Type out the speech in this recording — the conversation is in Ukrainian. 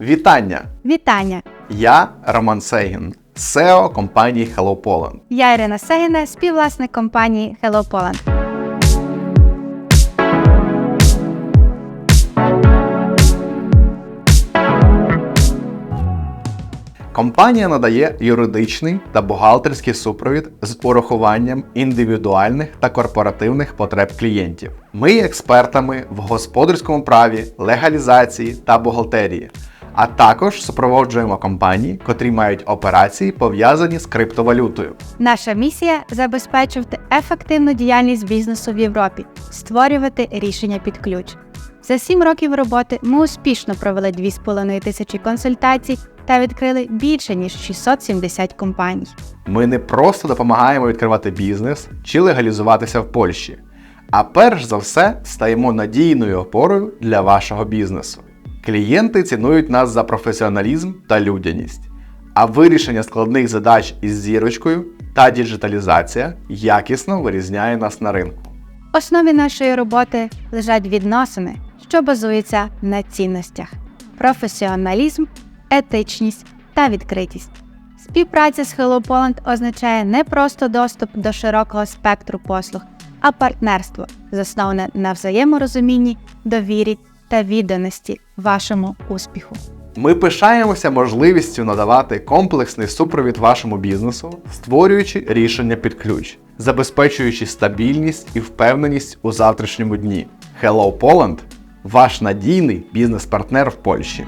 Вітання! Вітання! Я Роман Сейгін, SEO компанії Hello Poland. Я Ірина Сегіна, співвласник компанії Hello Poland. Компанія надає юридичний та бухгалтерський супровід з урахуванням індивідуальних та корпоративних потреб клієнтів. Ми є експертами в господарському праві, легалізації та бухгалтерії, а також супроводжуємо компанії, котрі мають операції пов'язані з криптовалютою. Наша місія забезпечувати ефективну діяльність бізнесу в Європі, створювати рішення під ключ. За сім років роботи ми успішно провели 2,5 тисячі консультацій та відкрили більше ніж 670 компаній. Ми не просто допомагаємо відкривати бізнес чи легалізуватися в Польщі, а перш за все стаємо надійною опорою для вашого бізнесу. Клієнти цінують нас за професіоналізм та людяність, а вирішення складних задач із зірочкою та діджиталізація якісно вирізняє нас на ринку. В основі нашої роботи лежать відносини, що базуються на цінностях: професіоналізм, етичність та відкритість. Співпраця з Hello Poland означає не просто доступ до широкого спектру послуг, а партнерство, засноване на взаєморозумінні, довірі та відданості вашому успіху. Ми пишаємося можливістю надавати комплексний супровід вашому бізнесу, створюючи рішення під ключ, забезпечуючи стабільність і впевненість у завтрашньому дні. Hello Poland – ваш надійний бізнес-партнер в Польщі.